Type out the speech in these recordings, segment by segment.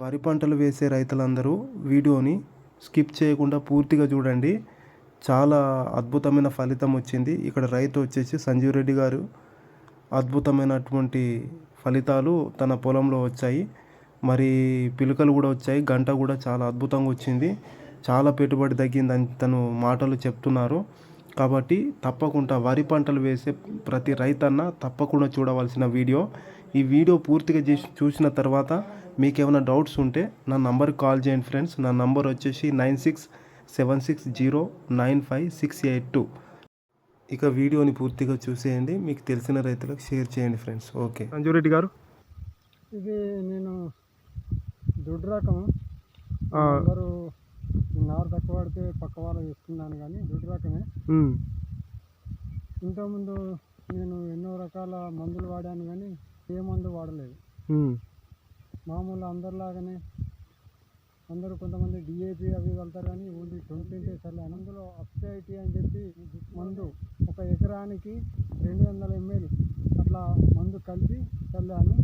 వరి పంటలు వేసే రైతులందరూ వీడియోని స్కిప్ చేయకుండా పూర్తిగా చూడండి. చాలా అద్భుతమైన ఫలితం వచ్చింది. ఇక్కడ రైతు వచ్చేసి సంజీవ్ రెడ్డి గారు అద్భుతమైనటువంటి ఫలితాలు తన పొలంలో వచ్చాయి. మరి పిలుకలు కూడా వచ్చాయి. గంట కూడా చాలా అద్భుతంగా వచ్చింది. చాలా పెట్టుబడి తగ్గిందని తను మాటలు చెప్తున్నారు. కాబట్టి తప్పకుండా వరి పంటలు వేసే ప్రతి రైతన్న తప్పకుండా చూడవలసిన వీడియో. ఈ వీడియో పూర్తిగా చేసి చూసిన తర్వాత మీకు ఏమైనా డౌట్స్ ఉంటే నా నంబర్కి కాల్ చేయండి ఫ్రెండ్స్. నా నంబర్ వచ్చేసి nine six seven six zero nine five six eight two. ఇక వీడియోని పూర్తిగా చూసేయండి. మీకు తెలిసిన రైతులకు షేర్ చేయండి ఫ్రెండ్స్. ఓకే. సంజురెడ్డి గారు. ఇది నేను దుడ్డు రకం. నారు తక్కువ పడితే పక్క వాళ్ళు ఇస్తున్నాను కానీ దుడ్డు రకమే. ఇంతకుముందు నేను ఎన్నో రకాల మందులు వాడాను కానీ ఏ మందు వాడలేదు. మామూలు అందరిలాగానే అందరూ కొంతమంది డిఏపి అవి వెళ్తారు కానీ ఓన్లీ ట్వంటీ డేస్ అందులో అప్సైటీ అని చెప్పి మందు ఒక ఎకరానికి రెండు వందల ఎంఎల్ అట్లా మందు కలిపి చల్లాను.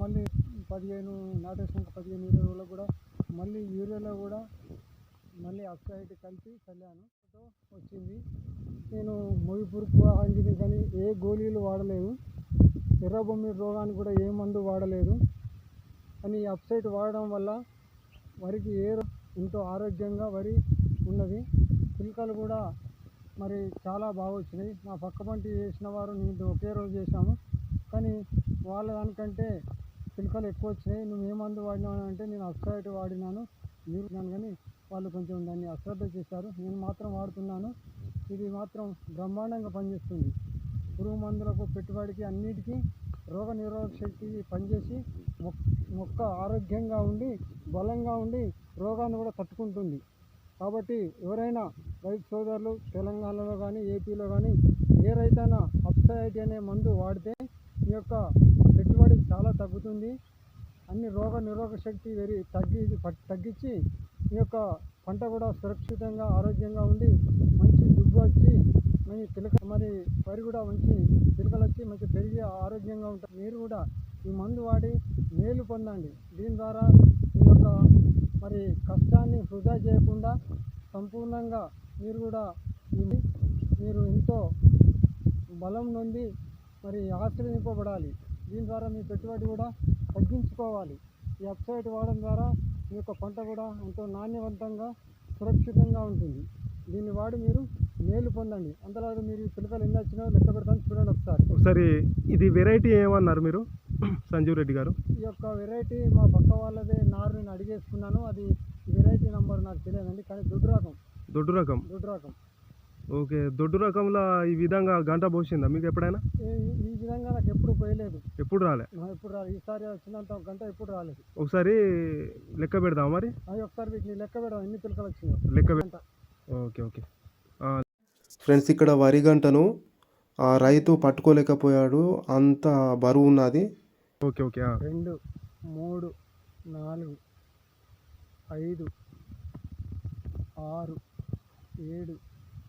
మళ్ళీ పదిహేను నాటేసినాక పదిహేను ఇరవై కూడా మళ్ళీ యూరియాలో కూడా మళ్ళీ అప్సైటీ కలిపి చల్లాను. ఫోటో వచ్చింది. నేను మొగి పురుగు అంగిని కానీ ఏ గోళీలు వాడలేదు. ఎర్రబొమ్మి రోగానికి కూడా ఏ మందు వాడలేదు. కానీ ఈ అప్సైట్ వాడడం వల్ల వరికి ఏ ఎంతో ఆరోగ్యంగా వరి ఉన్నది. పిలకలు కూడా మరి చాలా బాగా వచ్చినాయి. మా పక్క పంటి వేసిన వారు నేను ఒకే రోజు చేశాము. కానీ వాళ్ళ దానికంటే పిలకలు ఎక్కువ వచ్చినాయి. నువ్వు ఏ మందు వాడినావు అంటే నేను అప్సైట్ వాడినాను. మీరు కానీ వాళ్ళు కొంచెం దాన్ని అశ్రద్ధ చేశారు. నేను మాత్రం వాడుతున్నాను. ఇది మాత్రం బ్రహ్మాండంగా పనిచేస్తుంది. పురుగు మందులకు పెట్టుబడికి అన్నిటికీ రోగ నిరోధక శక్తి పనిచేసి మొక్ మొక్క ఆరోగ్యంగా ఉండి బలంగా ఉండి రోగాన్ని కూడా తట్టుకుంటుంది. కాబట్టి ఎవరైనా రైతు సోదరులు తెలంగాణలో కానీ ఏపీలో కానీ ఏ రైతైనా అప్సైటీ అనే మందు వాడితే మీ యొక్క పెట్టుబడి చాలా తగ్గుతుంది. అన్ని రోగ నిరోధక శక్తి వెరీ తగ్గి తగ్గించి మీ యొక్క పంట కూడా సురక్షితంగా ఆరోగ్యంగా ఉండి మంచి దుబ్బు వచ్చి మంచి పిలక మరి వరి కూడా మంచి పిలకలు వచ్చి మంచి పెరిగి ఆరోగ్యంగా ఉంటారు మీరు కూడా ఈ మందు వాడి మేలు పొందండి. దీని ద్వారా మీ యొక్క మరి కష్టాన్ని వృధా చేయకుండా సంపూర్ణంగా మీరు కూడా మీరు ఎంతో బలం నుండి మరి ఆశ్రయింపబడాలి. దీని ద్వారా మీ పెట్టుబడి కూడా తగ్గించుకోవాలి. ఈ వెబ్సైట్ వాడడం ద్వారా మీ యొక్క పంట కూడా ఎంతో నాణ్యవంతంగా సురక్షితంగా ఉంటుంది. దీన్ని వాడి మీరు మేలు పొందండి. అంతలాగా మీరు ఈ పిలకలు ఎన్ని వచ్చినాయో లెక్క పెడతాను. చూడండి ఒకసారి. ఒకసారి ఇది వెరైటీ ఏమన్నారు మీరు? సంజీవ్ రెడ్డి గారు. ఈ యొక్క వెరైటీ మా పక్క వాళ్ళదే నారు నేను అడిగేసుకున్నాను. అది వెరైటీ నంబర్ నాకు తెలియదండి కానీ దొడ్డు రకం. దొడ్డు రకం. దొడ్డు రకం. ఓకే దొడ్డు రకంలో ఈ విధంగా గంట పోసిందా? మీకు ఎప్పుడైనా? ఈ- ఈ విధంగా నాకు ఎప్పుడు పోయలేదు. ఎప్పుడు రాలే? నా ఎప్పుడు రాలేదు ఈసారి వచ్చినంత ఒక గంట ఎప్పుడు రాలేదు. ఒకసారి లెక్క పెడదాం మరి? అవి ఒకసారి వీటిని లెక్క పెడదాం. ఎన్ని పిలకలు వచ్చినాయో. లెక్క గంట. Okay okay. ఫ్రెండ్స్ ఇక్కడ వరి గంటను ఆ రైతు పట్టుకోలేకపోయాడు. అంత బరువు ఉన్నది. ఓకే ఓకే ఆ. రెండు మూడు నాలుగు ఐదు ఆరు ఏడు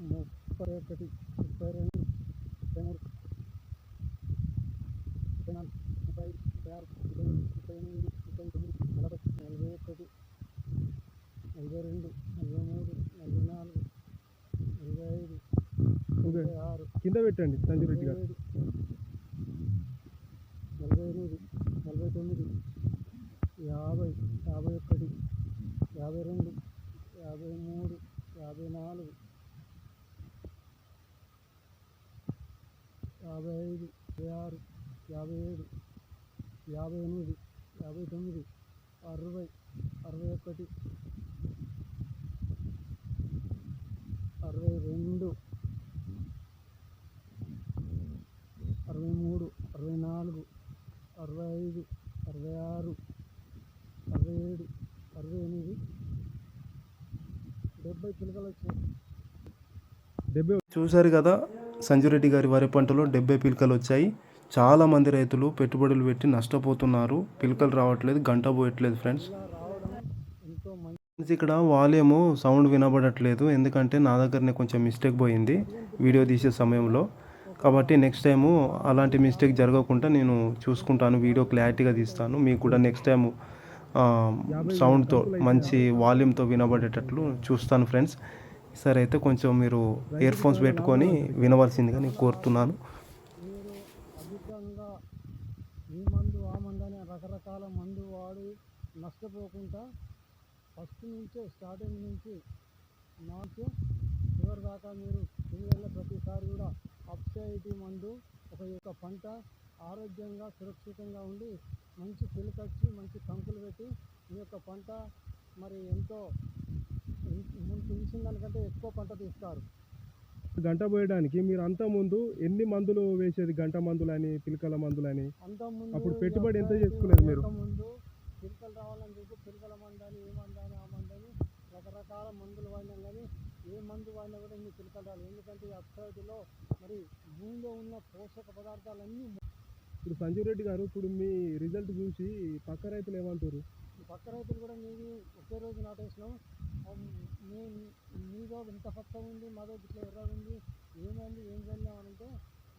ముప్పై ఒకటి ముప్పై రెండు ముప్పై మూడు ముప్పై నాలుగు ముప్పై ఐదు ముప్పై ఆరు ముప్పై ఏడు ముప్పై ఎనిమిది ముప్పై తొమ్మిది నలభై నలభై ఒకటి నలభై రెండు నలభై మూడు నలభై నాలుగు నలభై ఐదు నలభై ఆరు కింద పెట్టండి సంజీవ్ గారు. నలభై ఎనిమిది నలభై తొమ్మిది యాభై యాభై ఒకటి యాభై రెండు అరవై ఒకటి అరవై రెండు అరవై మూడు అరవై నాలుగు అరవై ఐదు అరవై ఆరు అరవై ఏడు అరవై ఎనిమిది డెబ్బై పిలకల వచ్చాయి డెబ్బై చూశారు కదా సంజురెడ్డి గారి వరి పంటలో డెబ్బై పిలకలు వచ్చాయి చాలామంది రైతులు పెట్టుబడులు పెట్టి నష్టపోతున్నారు. పిలకలు రావట్లేదు గంట పోయట్లేదు ఫ్రెండ్స్. ఇక్కడ వాల్యూమ్ సౌండ్ వినబడట్లేదు. ఎందుకంటే నా దగ్గరనే కొంచెం మిస్టేక్ పోయింది వీడియో తీసే సమయంలో. కాబట్టి నెక్స్ట్ టైము అలాంటి మిస్టేక్ జరగకుండా నేను చూసుకుంటాను వీడియో క్లారిటీగా తీస్తాను. మీకు కూడా నెక్స్ట్ టైం సౌండ్తో మంచి వాల్యూమ్తో వినబడేటట్లు చూస్తాను ఫ్రెండ్స్. సరే అయితే కొంచెం మీరు ఇయర్ ఫోన్స్ పెట్టుకొని వినవలసిందిగా నేను కోరుతున్నాను. రకరకాల మందు వాడి నష్టపోకుండా ఫస్ట్ నుంచే స్టార్టింగ్ నుంచి నాకు చివరి దాకా మీరు తిరిగేళ్ళ ప్రతిసారి కూడా అప్సైటీ మందు ఒక యొక్క పంట ఆరోగ్యంగా సురక్షితంగా ఉండి మంచి పిలుకొచ్చి మంచి కంకులు పెట్టి మీ యొక్క పంట మరి ఎంతో ముందు తెలిసిన దానికంటే ఎక్కువ పంట తీస్తారు. గంట పోయడానికి మీరు అంత ముందు ఎన్ని మందులు వేసేది? గంట మందులని పిలకల మందులని? అప్పుడు పెట్టుబడి ఎంత చేసుకునేది మీరు? ముందు పిలకలు రావాలని చెప్పి పిలకల ఆ మందని రకరకాల మందులు వాడినాం కానీ ఏ మందు వాడినా కూడా ఇన్ని పిలకలు ఎందుకంటే ఈ అప్సైడ్లో మరి భూమిలో ఉన్న పోషక పదార్థాలన్నీ ఇప్పుడు సంజీవ్ రెడ్డి గారు ఇప్పుడు మీ రిజల్ట్ చూసి పక్క రైతులు ఏమంటారు? పక్క రైతులు కూడా మీది ఒకే రోజు నాటేసినాం. ఆ మీ మీదో ఇంత పచ్చగా ఉంది మాదో ఇట్లా ఎర్రగా ఉంది ఏమైంది ఏం అంటే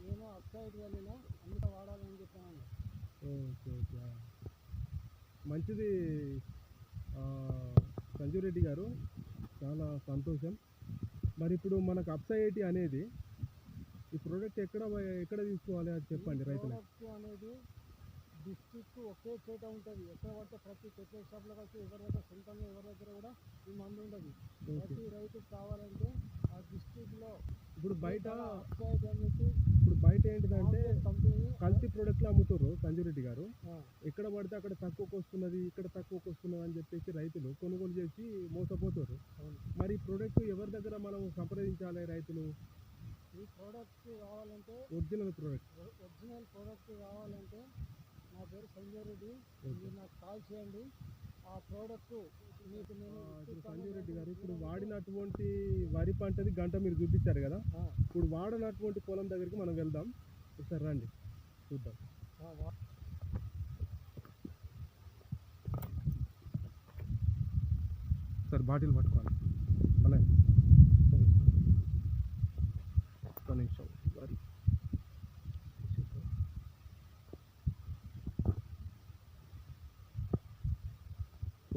నేను అప్సైడ్ వెళ్ళినా అంత వాడాలని చెప్పాను ఓకే ఓకే. మంచిది సంజీవ్ రెడ్డి గారు. చాలా సంతోషం. మరి ఇప్పుడు మనకు అప్సైటీ అనేది ఈ ప్రోడక్ట్ ఎక్కడ ఎక్కడ తీసుకోవాలి అది చెప్పండి రైతులకు. ప్రోడక్ట్ అనేది డిస్ట్రిక్ట్ ఒకే చోట ఉంటుంది. ఎక్కడ పడితే ప్రతి పెట్రోల్ షాప్లో వచ్చి ఎవరి దగ్గర సొంతంగా ఎవరి దగ్గర కూడా ఈ మందు ఉండదు ప్రతి రైతుకు కావాలంటే ఆ డిస్ట్రిక్ట్లో ఇప్పుడు బయట అప్సైడ్ అని చెప్పి ఇప్పుడు బయట ఏంటిదంటే కల్తీ ప్రోడక్ట్లు అమ్ముతారు సంజీవ్ రెడ్డి గారు. ఎక్కడ పడితే అక్కడ తక్కువకు వస్తున్నది ఇక్కడ తక్కువకు వస్తున్నది అని చెప్పేసి రైతులు కొనుగోలు చేసి మోసపోతారు మరి ఈ ప్రోడక్ట్ ఎవరి దగ్గర మనం సంప్రదించాలి రైతులు? ఈ ప్రోడక్ట్ కావాలంటే ఒరిజినల్ ప్రోడక్ట్ ఒరిజినల్ ప్రోడక్ట్ కావాలంటే నా పేరు సంజయ్ రెడ్డి మీరు నాకు కాల్ చేయండి. ఆ ప్రోడక్ట్ మీకు నేను ఇప్పుడు సంజీవ్ రెడ్డి గారు ఇప్పుడు వాడినటువంటి వరి పంటది గంట మీరు చూపించారు కదా? ఇప్పుడు వాడనటువంటి పొలం దగ్గరికి మనం వెళ్దాం. ఒకసారి రండి. చూద్దాం. సార్ బాటిల్ పట్టుకోవాలి అలా సరే ఒక్క నిమిషం వరి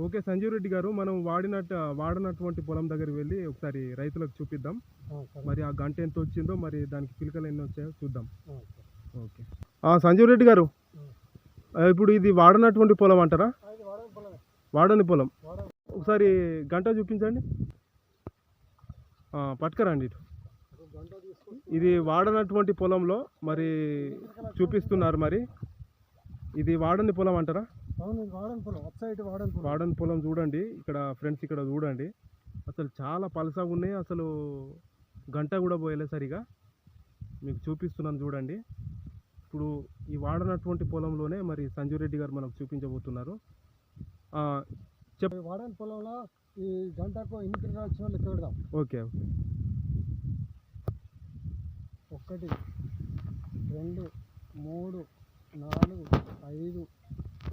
ఓకే సంజీవ్ రెడ్డి గారు మనం వాడినట్టు వాడినటువంటి పొలం దగ్గరికి వెళ్ళి ఒకసారి రైతులకు చూపిద్దాం. మరి ఆ గంట ఎంత వచ్చిందో మరి దానికి పిలకలు ఎన్ని వచ్చాయో చూద్దాం. ఓకే. సంజీవ్ రెడ్డి గారు ఇప్పుడు ఇది వాడనటువంటి పొలం అంటారా? వాడని వాడని పొలం. వాడని ఒకసారి గంట చూపించండి. పట్టుకురండి ఇటు. ఇది వాడనటువంటి పొలంలో మరి చూపిస్తున్నారు మరి. ఇది వాడని పొలం అంటారా? వాడని పొలం అప్సైడ్ వాడని పొలం వాడని పొలం చూడండి ఇక్కడ ఫ్రెండ్స్ ఇక్కడ చూడండి. అసలు చాలా పలసగా ఉన్నాయి అసలు గంట కూడా పోయలే సరిగా. మీకు చూపిస్తున్నాను చూడండి. ఇప్పుడు ఈ వాడనటువంటి పొలంలోనే మరి సంజీవ్ రెడ్డి గారు మనకు చూపించబోతున్నారు. ఈ వాడని పొలంలో ఈ గంటకు ఎన్ని తిరగాలు వచ్చినా లెక్క పెడదాం. Okay okay. ఒకటి రెండు మూడు నాలుగు ఐదు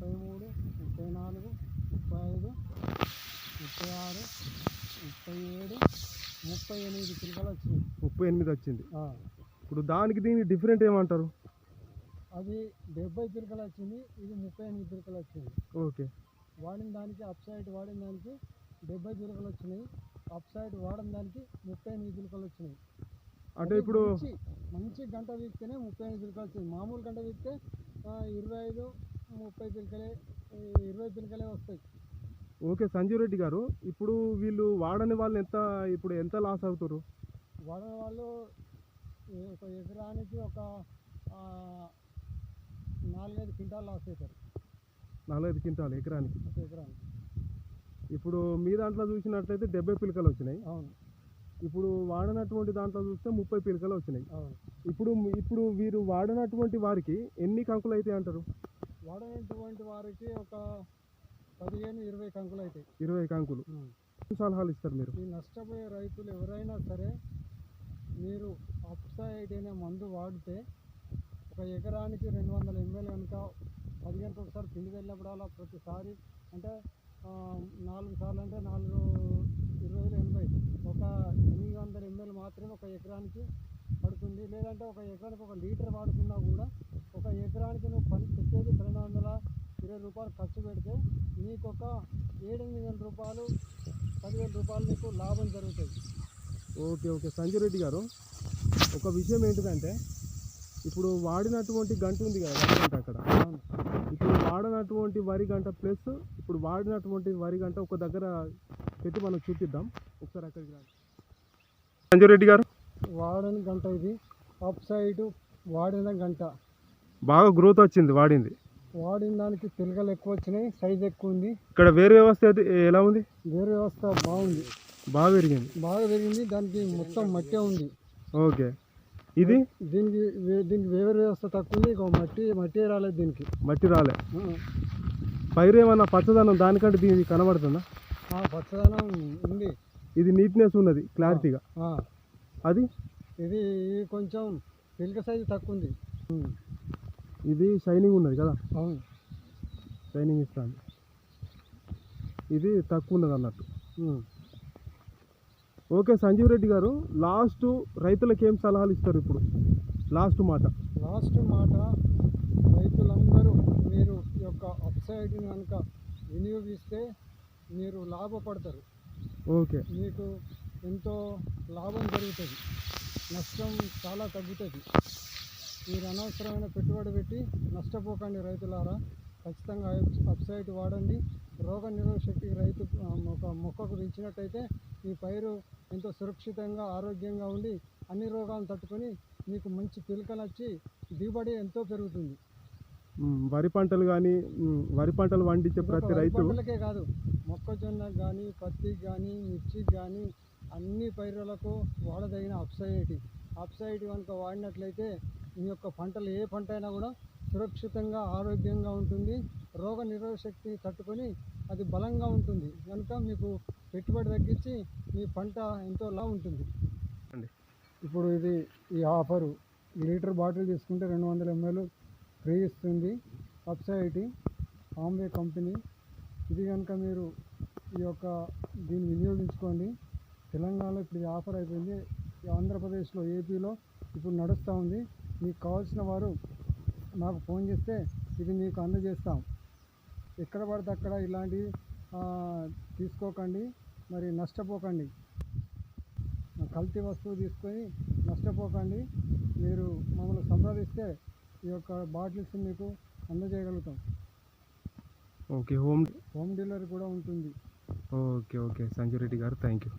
ముప్పై మూడు ముప్పై నాలుగు ముప్పై ఐదు ముప్పై ఆరు ముప్పై ఏడు ముప్పై ఎనిమిది పిల్లలు వచ్చినాయి. ముప్పై ఎనిమిది వచ్చింది ఇప్పుడు దానికి దీనికి డిఫరెంట్ ఏమంటారు? అది డెబ్బై పిలకలు వచ్చింది ఇది ముప్పై ఎనిమిది పిలకలు వచ్చింది. ఓకే. వాడిన దానికి అప్ సైడ్ వాడిన దానికి డెబ్బై పిలకలు వచ్చినాయి. అప్ సైడ్ వాడిన దానికి ముప్పై ఎనిమిది పిలకలు వచ్చినాయి. అంటే ఇప్పుడు మంచి గంట వీక్తేనే ముప్పై ఎనిమిది పిలకలు వచ్చింది. మామూలు గంట వీక్తే ఆ, ఇరవై ఐదు ముప్పై పిలకలే ఇరవై పిలకలే వస్తాయి. ఓకే సంజీవ్ రెడ్డి గారు ఇప్పుడు వీళ్ళు వాడని వాళ్ళు ఎంత ఇప్పుడు ఎంత లాస్ అవుతారు వాడని వాళ్ళు ఒక ఎకరానికి ఒక నాలుగైదు క్వింటాలు లాస్ అవుతారు నలభై క్వింటాలు ఎకరానికి? ఒక ఎకరానికి. ఇప్పుడు మీ దాంట్లో చూసినట్లయితే డెబ్బై పిలకలు వచ్చినాయి. అవును. ఇప్పుడు వాడనటువంటి దాంట్లో చూస్తే ముప్పై పిలకలు వచ్చినాయి. అవును. ఇప్పుడు ఇప్పుడు వీరు వాడనటువంటి వారికి ఎన్ని కంకులు అయితే అంటారు? వాడనటువంటి వారికి ఒక పదిహేను ఇరవై కంకులు అవుతాయి ఇరవై కంకులు. సలహాలు ఇస్తారు మీరు? ఈ నష్టపోయే రైతులు ఎవరైనా సరే మీరు అప్సైడ్ అనే మందు వాడితే ఒక ఎకరానికి రెండు వందల ఎంఎల్ కనుక పదిహేనుకి ఒకసారి పిండి వెళ్ళినప్పుడల్లా ప్రతిసారి అంటే నాలుగు సార్లు అంటే నాలుగు ఇరవై వేలు ఎనభై. ఒక ఎనిమిది వందల ఎంఎల్ మాత్రమే ఒక ఎకరానికి పడుతుంది. లేదంటే ఒక ఎకరానికి ఒక లీటర్ వాడుకున్నా కూడా ఒక ఎకరానికి నువ్వు పని పెట్టేది రెండు వందల ఇరవై రూపాయలు ఖర్చు పెడితే నీకు ఒక ఏడెనిమిది వేల రూపాయలు పదివేల రూపాయలు నీకు లాభం జరుగుతుంది. Okay okay. సంజయ్ రెడ్డి గారు ఒక విషయం ఏంటిదంటే ఇప్పుడు వాడినటువంటి గంట ఉంది కదా గంట అక్కడ. ఇప్పుడు వాడినటువంటి వరి గంట ప్లస్ ఇప్పుడు వాడినటువంటి వరి గంట ఒక దగ్గర పెట్టి మనం చూపిద్దాం. ఒకసారి అక్కడికి రండి. సంజయ్ రెడ్డి గారు. వాడని గంట ఇది. అప్ సైడ్ వాడిన గంట. బాగా గ్రోత్ వచ్చింది వాడింది. వాడిన దానికి పిలకలు ఎక్కువ వచ్చినాయి సైజ్ ఎక్కువ ఉంది. ఇక్కడ వేరు వ్యవస్థ అయితే ఎలా ఉంది? వేరు వ్యవస్థ బాగుంది. బాగా పెరిగింది. బాగా పెరిగింది దానికి మొత్తం మట్టే ఉంది. ఓకే. ఇది? దీనికి దీనికి వేరు వ్యవస్థ తక్కువ ఉంది ఇక మట్టి మట్టి రాలేదు దీనికి. మట్టి రాలే. పైరు ఏమన్నా పచ్చదనం దానికంటే దీనికి కనబడుతుందా? ఆ పచ్చదనం ఉంది. ఇది నీట్నెస్ ఉన్నది క్లారిటీగా అది? ఇది కొంచెం పిలక సైజు తక్కువ ఉంది. ఇది షైనింగ్ ఉన్నది కదా? అవును. షైనింగ్ ఇస్తుంది ఇది తక్కువ ఉన్నది అన్నట్టు. ఓకే సంజీవ్ రెడ్డి గారు లాస్ట్ రైతులకు ఏం సలహాలు ఇస్తారు ఇప్పుడు? లాస్ట్ మాట. లాస్ట్ మాట రైతులందరూ మీరు ఈ యొక్క అప్సైడ్ని కనుక వినియోగిస్తే మీరు లాభపడతారు. ఓకే. మీకు ఎంతో లాభం జరుగుతుంది. నష్టం చాలా తగ్గుతుంది. మీరు అనవసరమైన పెట్టుబడి పెట్టి నష్టపోకండి రైతులారా. ఖచ్చితంగా అప్సైడ్ వాడండి. రోగ నిరోధక శక్తి రైతు ఒక మొక్కకు పెంచినట్టయితే మీ పైరు ఎంతో సురక్షితంగా ఆరోగ్యంగా ఉండి అన్ని రోగాలను తట్టుకొని మీకు మంచి పిలకలు వచ్చి దిగుబడి ఎంతో పెరుగుతుంది. వరి పంటలు కానీ వరి పంటలు పండించే ప్రతి రైతు పంటలకే కాదు మొక్కజొన్నకు కానీ పత్తికి కానీ మిర్చికి కానీ అన్ని పైరులకు వాడదగిన అప్సైడ్. అప్సైడ్ కనుక వాడినట్లయితే మీ యొక్క పంటలు ఏ పంట అయినా కూడా సురక్షితంగా ఆరోగ్యంగా ఉంటుంది. రోగ నిరోధక శక్తిని తట్టుకొని అది బలంగా ఉంటుంది. కనుక మీకు పెట్టుబడి తగ్గించి మీ పంట ఎంతో లా ఉంటుంది. అండి. ఇప్పుడు ఇది ఈ ఆఫరు. లీటర్ బాటిల్ తీసుకుంటే రెండు వందల ఎంఎల్ ఫ్రీ ఇస్తుంది. అప్సైటీ ఆంబే కంపెనీ. ఇది కనుక మీరు ఈ యొక్క దీన్ని వినియోగించుకోండి. తెలంగాణలో ఇప్పుడు ఆఫర్ అయిపోయింది. ఆంధ్రప్రదేశ్లో ఏపీలో ఇప్పుడు నడుస్తూ ఉంది. మీకు కావాల్సిన వారు మాకు ఫోన్ చేస్తే ఇది మీకు అందజేస్తాం. ఎక్కడ పడితే అక్కడ ఇలాంటివి తీసుకోకండి. మరి నష్టపోకండి. కల్తీ వస్తువు తీసుకొని నష్టపోకండి. మీరు మమ్మల్ని సంప్రదిస్తే ఈ యొక్క బాటిల్స్ మీకు అందజేయగలుగుతాం. ఓకే హోమ్ హోమ్ డెలివరీ కూడా ఉంటుంది. Okay okay. సంజయ్ రెడ్డి గారు థ్యాంక్ యూ